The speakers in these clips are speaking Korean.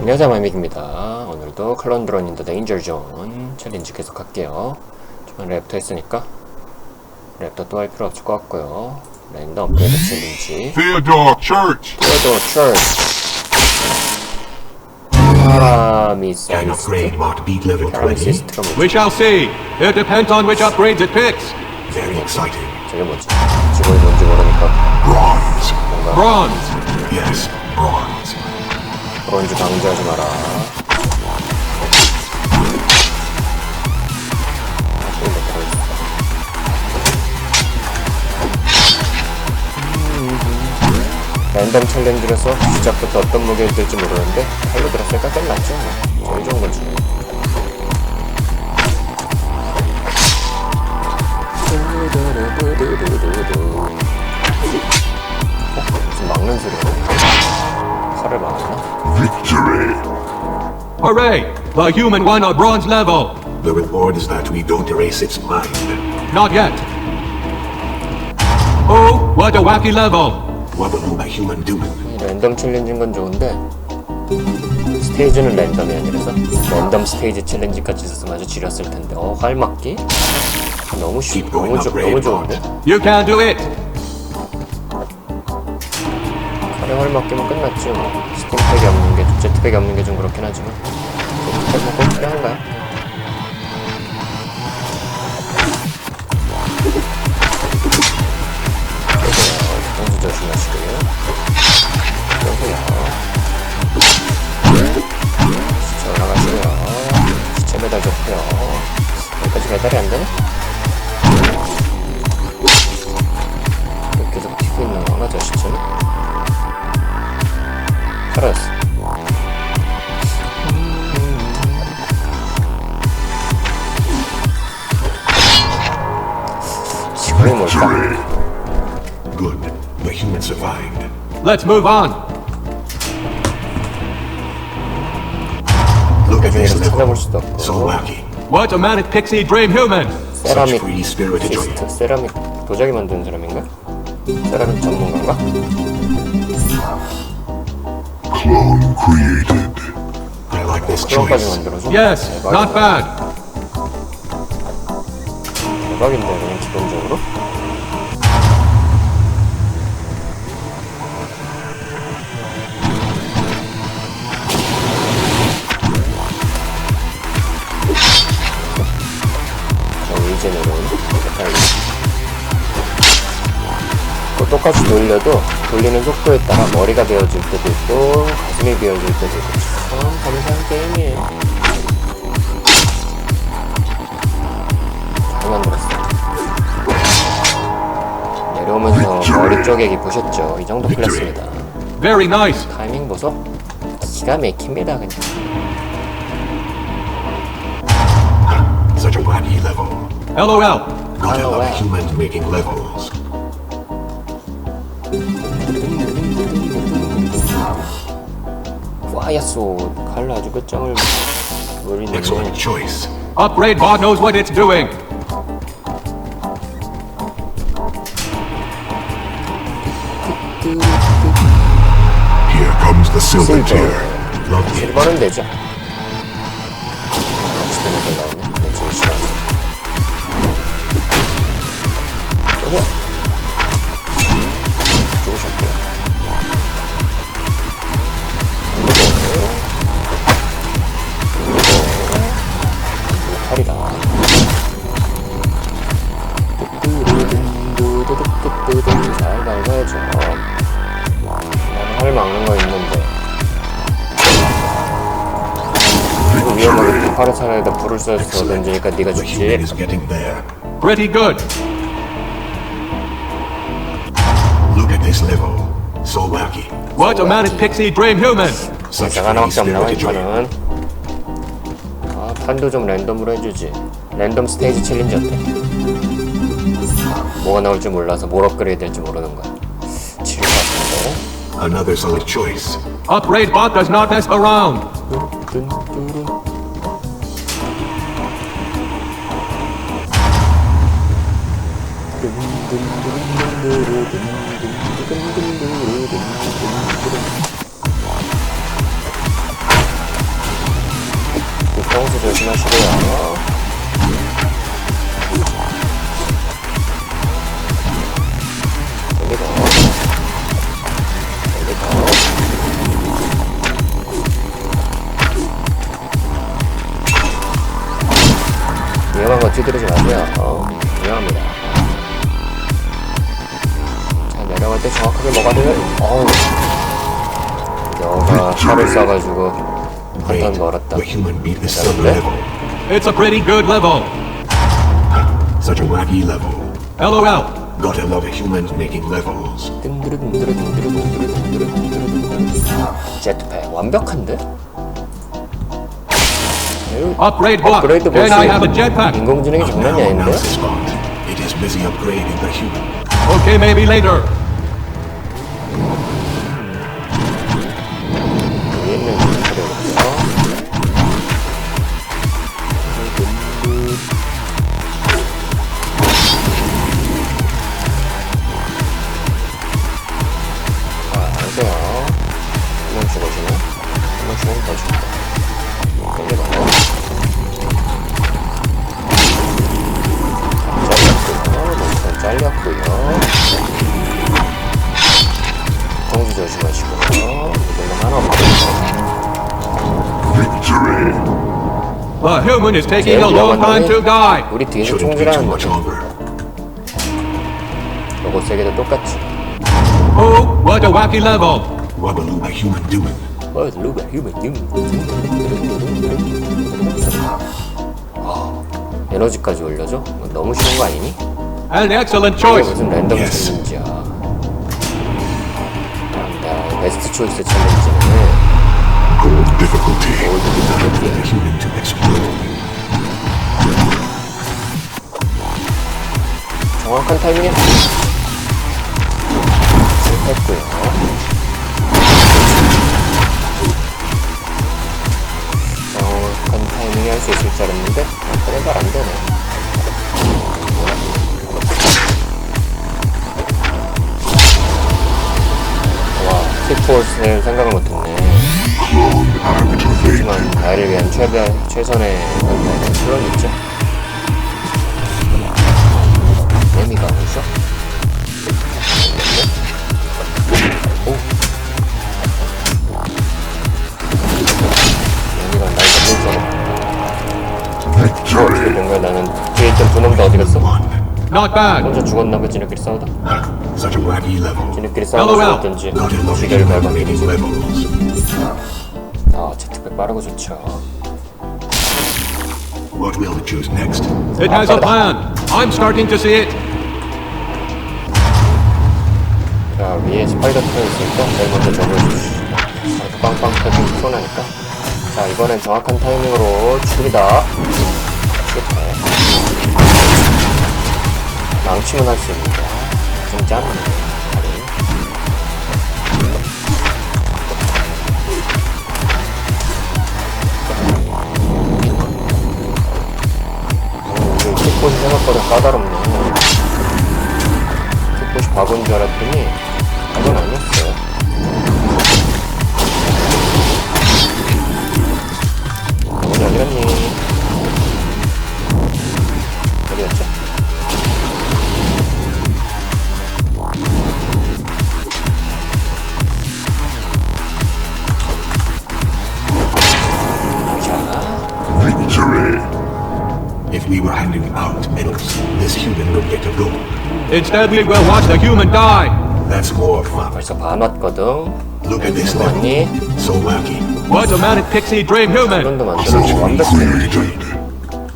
안녕하세요 마미입니다 오늘도 클론 드론 인더 데인저 존 챌린지 계속 할게요 저번 랩터 했으니까 랩터 또 할 필요 없을 것 같고요 랜덤 업그레이드 챌린지 Theodore Church. beat level 20. 파라미시스트가 뭐지? We shall see. It depends on which upgrades it picks. Very exciting. 저게 뭐지? 직원이 뭔지 모르니까 Bronze. Bronze. Yes, bronze. 브론즈 강조하지 마라. 랜덤 챌린지라서 시작부터 어떤 무게를 들지 모르는데 칼로 들었으니까 끝났죠 뭐. 제일 좋은 거지 어? 무슨 막는 소리야 칼을 막았나? Victory. Hooray! The human won a bronze level. The reward is that we don't erase its mind. Not yet. Oh, what a wacky level. What will the human do? 이 랜덤 챌린지인 건 좋은데 스테이지는 랜덤이 아니라서 랜덤 스테이지 챌린지까지 있었으면 아주 지렸을 텐데 어 활막기? 너무 쉽 Keep going 너무, 좋, upgrade 너무 좋은데? You can do it. 칼에 활막기면 끝났지 뭐 스팀 팩이 없는 게 제트 팩이 없는 게 좀 그렇긴 하지만 제트팩 뭐꼭 필요한가요? 그래요 공수 조심하시고요 그러고요 시체 올라가시고요 시체 배달 좋고요 여기까지 배달이 안 되네? 사라졌어 시간이 뭘까? Good. The human survived. Let's move on. Look at this 없고 So wacky. What a manic pixie dream human. Such 세라믹 free spirited joy. 시스트 세라믹 도자기 만드는 사람인가? 세라믹 전문가인가? Clone created. I like this 그런까지 choice. 만들어줘? Yes, not bad. 대박인데 그냥 기본적으로? 똑같이 돌려도 돌리는 속도에 따라 머리가 베어질 때도 있고 가슴이 베어질 때도 있고 참 감사한 게임이에요 잘 만들었어 내려오면서 머리 쪼개기 보셨죠? 이 정도 클래스입니다 Very nice. 타이밍 보소 기가 막힙니다 그냥 Such a wacky level. LOL. Love wow. humans making levels. 와야쏘 칼로 아주 끝장을 노리는 Excellent choice. Upgrade bot knows what it's doing. Here comes the silver Silver. tier. Lovely. 실버는 되죠 쏘서 던지니까 네가 The human 죽지 is getting there. Pretty good. Look at this level. So wacky. What a manic pixie dream human. Free 하나밖에 없나 봐, 이 spirited joy. 판은. 아, 판도 좀 랜덤으로 해주지. 랜덤 스테이지 챌린지 어때? 뭐가 나올지 몰라서 뭘 업그레이드 될지 모르는 거야. 것 같은데. Another solid choice. Upgrade bot does not mess around. 그 평소 조심하시고요. 여기도, 여기도. 위험한 거 찌들이지 마세요. 어, 위험합니다. 자, 내려갈 때 정확하게 뭐가 돼요? 어우. 여가 칼을 쏴가지고 한턴. 멀었다. Level. It's a pretty good level. Such a wacky level. LOL. Gotta love humans making levels. 제트팩 완벽한데? Upgrade block. 업그레이드 And I have a jetpack. 인공지능이 장난이 아닌데? It is busy upgrading the human. Okay, maybe later. Taking a long time to die. 우리 뒤에서 Shouldn't take too 총질하는 much 놈. longer. 로봇 세계도 똑같지. Oh, what a wacky level. What will a human doing? 어, 루가 휴먼. 아, 에너지까지 올려줘? 이거 너무 쉬운 거 아니니? An excellent 이게 choice. 무슨 랜덤 Yes. 챌린지야. 나 베스트 초이스 챌린지는 Gold difficulty. The human 정확한 타이밍에 실패했고요. 정확한 타이밍에 할 수 있을 줄 알았는데 아, 그래 잘안 되네. 와, 킥포스를 생각을 못했네. 하지만 나를 위한 최대 최선의 선택은 물론 있죠. Not bad. 혼자 죽었나 봐 지네끼리 싸우다. Such a wacky level. 지네끼리 싸우다 love human 밟았는지. making levels. 아 제트팩 빠르고 좋죠. What will it choose next? It has a plan. I'm starting to see it. 자 위에 스파이더 터 있으니까 제일 먼저 저걸 주시죠 빵빵 터지면 피곤하니까 자 이번엔 정확한 타이밍으로 죽이다 망치면 할수 있는데. 좀 다리. 어, 이게 킥봇이 생각보다 까다롭네. 킥봇이 바보인 줄 알았더니 바보는 아니었어요 어디 갔니 Instead, we will watch the human die. That's more fun. 벌써 반 왔거든 Look at this level. 왔니? So wacky. What a manic pixie dream human. 이런도 만들어 Such 완벽해 Created.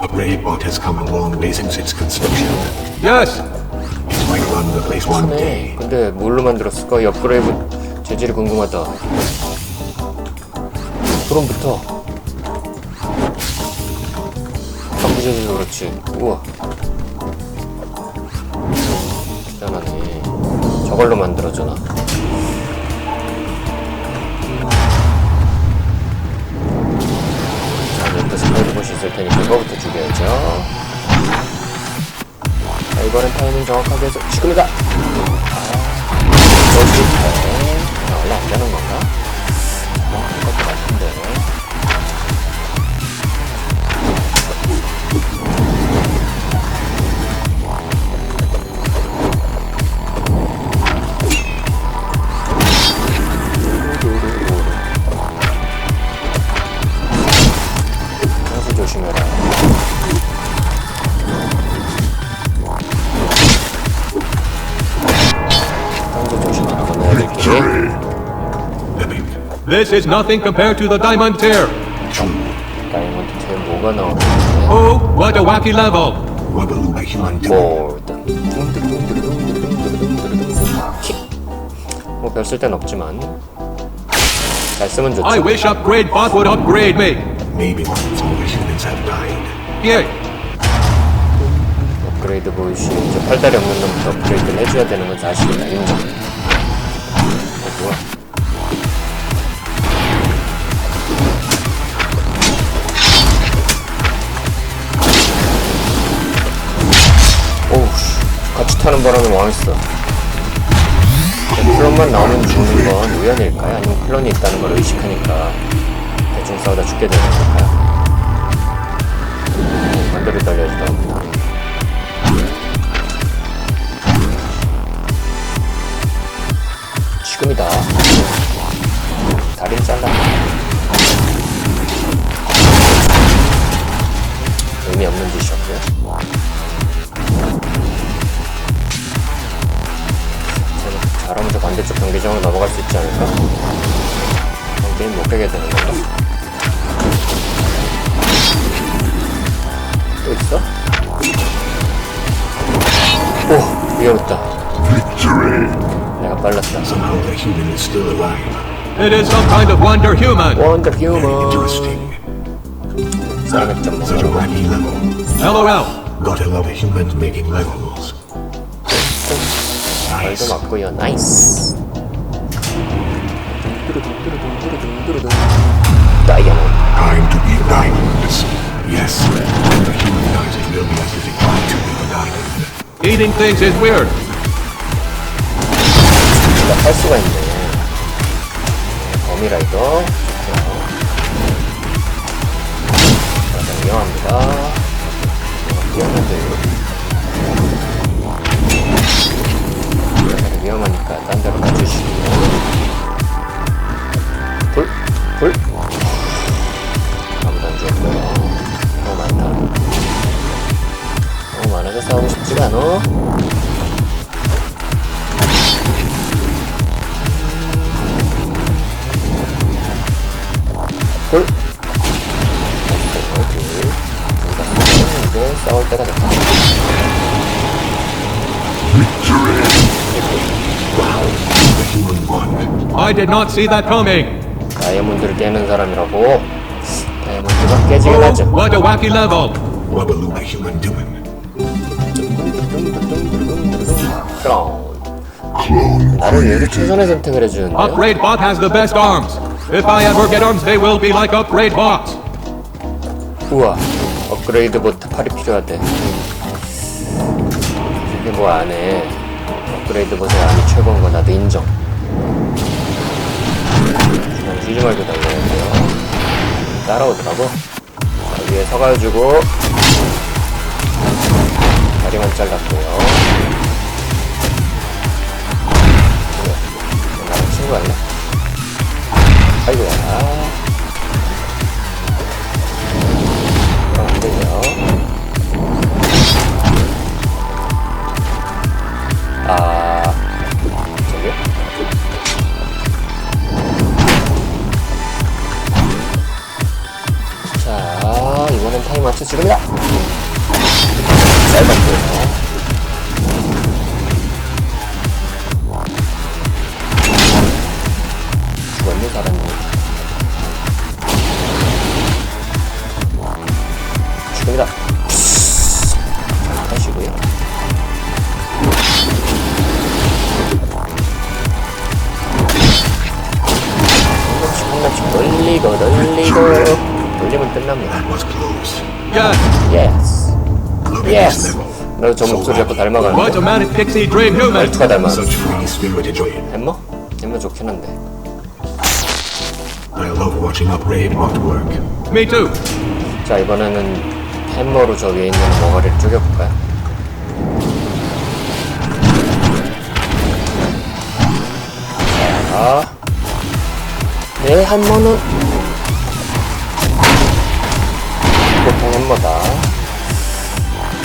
A brave bot has come a long way since its construction. Yes. It might run the place one day. 네, 근데 뭘로 만들었을까? 이 업그레이드 재질이 궁금하다. 드론부터. 방부 재질도 그렇지. 우와. 저걸로 만들어져나. 자, 여기도 스파이드 보시 있을 테니까 그거부터 죽여야죠. 자, 이번엔 타이밍 정확하게 해서 지금이다! This is nothing compared to the Diamond Tier. True. 다이아몬드 뒤에 뭐가 나오는데 Oh, what a wacky level. Wabaloo by human doing. 볼드 뭐별 쓸데는 없지만 잘 쓰면 좋죠 I wish upgrade bot would upgrade me. Maybe once all the humans have died. Yeah. 업그레이드 보이시 이제 팔다리 없는 놈부터 업그레이드를 해줘야 되는 건 사실이다 인정 어, 뭐야 타는 바람에 망했어 클론만 나오면 죽는 건 우연일까요? 아니면 클론이 있다는 걸 의식하니까 대충 싸우다 죽게 되는 걸까요? 반대로 달려야지도 않구나 지금이다. 다리를 잘라. 의미 없는 짓이었고요. 반대쪽 경기장으로 넘어갈 수 있지 않을까? 그럼 게임 못 깨게 되는 건가? 또 있어? 오! 위험했다. Victory. 내가 빨랐다. Somehow the human is still alive. It is some kind of wonder human. Very 휴먼. interesting. Such a wacky level. LOL. Gotta love humans making levels. 발도 Nice. 맞고요. 나이스. 다이아몬드. Time to eat diamonds. Yes. When the human dies, it will be as if it died to be a diamond. Eating things is weird. 진짜 탈 수가 있네. 거미라이더. 좋고요. 맞아, 위험합니다. Not see that coming. 다이아몬드를 깨는 사람이라고. 다이아몬드가 깨지긴 Oh, 하죠. what a wacky level. Wabaloo by human doing. 크라운. 나를 위해서 최선의 선택을 해주는데요. Upgrade bot has the best arms. If I ever get arms, they will be like upgrade bots. 우와. 업그레이드 봇 팔이 필요하대. 이게 뭐 안 해. 업그레이드 봇의 안이 최고인 거 나도 인정. 쉬지 말고 돼요. 따라오더라고. 자, 위에 서가지고 다리만 잘랐고요. 이거 나랑 친구 아니야? 아이고야. 하시고요. 한한 번씩 돌리고 돌리고 돌리면 끝납니다. Yes. 예스. At 예스. 나도 저 목소리 자꾸 닮아가는데. a manic pixie dream human. 말투가 닮아가는데. Such free spirited joy. 햄머? 햄머 좋긴 한데. I love watching upgrade bot work. Me too. 자 이번에는 햄머로 저 위에 있는 머가리를 쪼개볼까요? 자, 내 햄머는 보통 햄머다.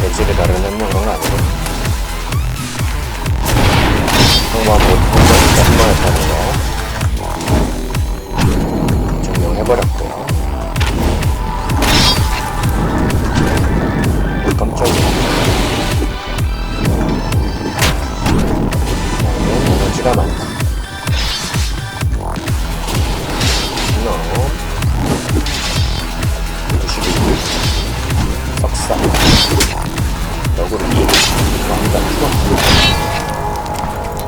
재질이 다른 햄머 그런 거 아니고. 정말 보통 뻔뻔했다는 거 증명해버렸고 깜짝이야 그다음에 에너지가 많다 석사 죽어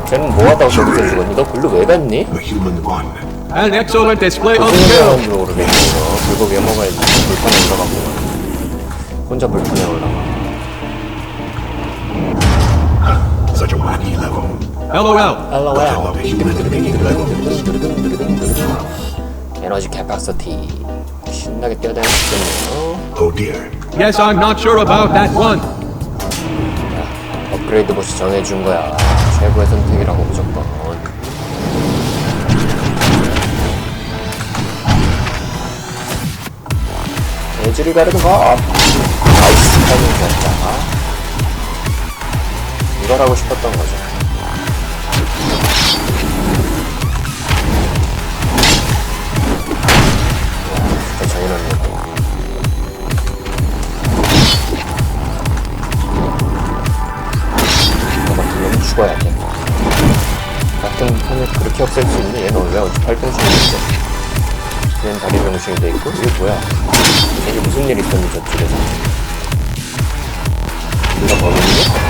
쟤는 뭐하다가 저기서 죽었니? 너 글로 왜 갔니? The human one. An excellent display of skill. 불고기 먹어야지 불판에 올라가고 혼자 불판에 올라가 Such a wacky level. LOL. LOL a human making level. 에너지 캐파시티 신나게 뛰어다니겠네요 Oh dear. Yes, I'm not sure about that one. 업그레이드 보시 정해준 거야 최고의 선택이라고 무조건 애질이 가르는 거 나이스 타이밍 좋았다 이걸 하고 싶었던 거죠 이야, 진짜 이거 같으면 죽어야 돼. 같은 판을 그렇게 없앨 수 있는데 얘는 왜 어찌 팔등신이 있어? 얘는 다리 병신이 돼 있고 이게 뭐야? 이게 무슨 일이 있었니 저쪽에서? 이거 범인이?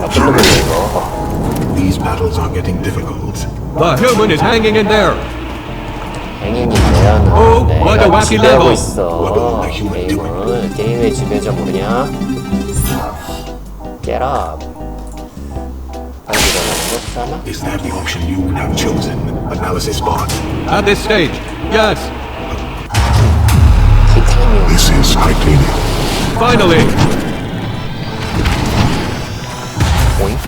나쁜 놈이네 이거. These battles are getting difficult. The human is hanging in there. 행인이 돼야는 오, what a 내가 wacky 지배하고 level. 있어. 게임을 게임의 지배자? Get up. 빨리 일어나는 거 사나? Is that the option you would have chosen? Analysis spot. At this stage, yes. This is titanium. Finally. 오잉?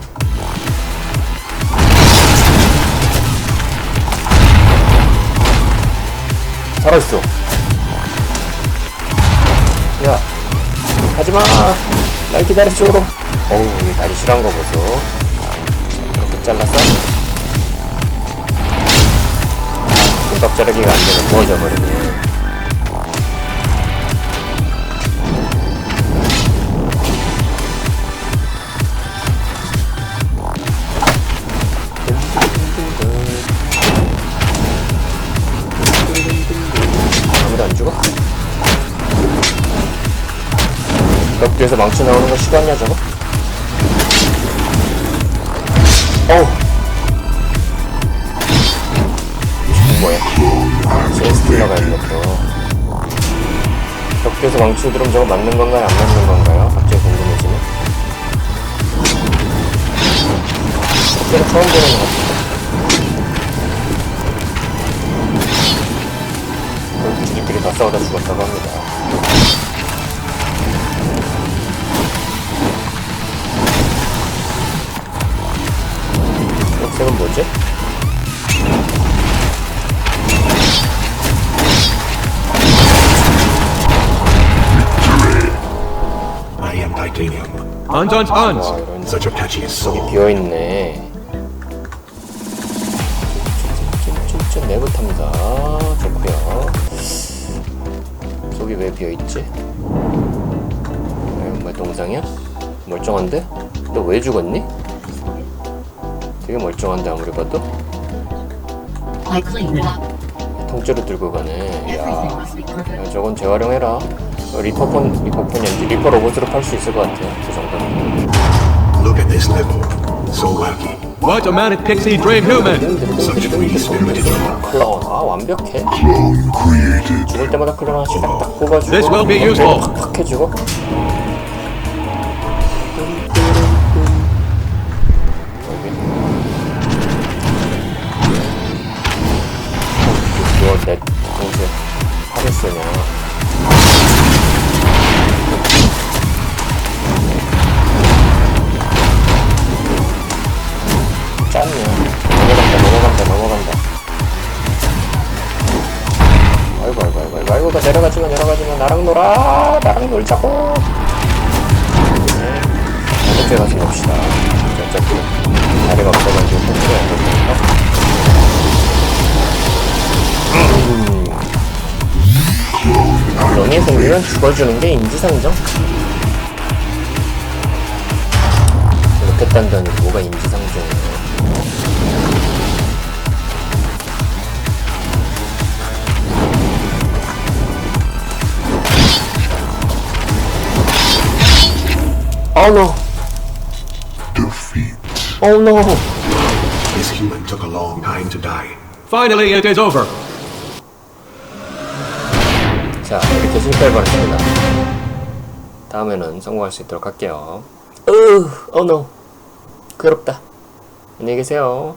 살아있어. 야, 하지마! 날 기다려줘! 어우, 이 다리 실한 거 보소. 이렇게 잘랐어? 금박 자르기가 안 되면 부어져 버리네. 아무도 안 죽어? 벽 뒤에서 망치 나오는 거 싫어하냐 저거? 어우 거 뭐야 제스틸러가 있네 또벽 뒤에서 망치 들으면 저거 맞는 건가요 안 맞는 건가요? 갑자기 궁금해지네 그때는 처음 보는 것 같은데 결국 지들끼리 다 싸우다 죽었다고 합니다. 녹색은 뭐지? Hunt, hunt, hunt. Such a catchy soul. 비어있네. 찐찐찐찐 내부 탐사 좋고요. 속이 왜 비어있지? 이건 뭐야 동상이야? 멀쩡한데? 너 왜 죽었니? 되게 멀쩡한데 아무리 봐도 I cleaned it up. 통째로 들고 가네. Everything 야, must be perfect. 야 저건 재활용해라. 어, 리퍼폰 리퍼폰이 아니지 리퍼 로봇으로 팔 수 있을 것 같아. 그 정도는. Look at this level. So wacky. What a manic pixie dream human. Such free spirited. 클라운 아 완벽해. Clone created. 죽을 때마다 클라운 하나씩 딱딱 뽑아주고 This will be useful. 팍팍 해주고 놀자고 네. 어떻게 가서 놉시다 어차피 자리가 없어가지고 폭주해야 음. 롱의 생기면 죽어주는 게 인지상정? 이렇게 딴다니 뭐가 인지상정이에 Oh no! Defeat. Oh no! This human took a long time to die. Finally, it is over. 자, 이렇게 실패해버렸습니다. 다음에는 성공할 수 있도록 할게요. 으, oh no. 괴롭다. 안녕히 계세요.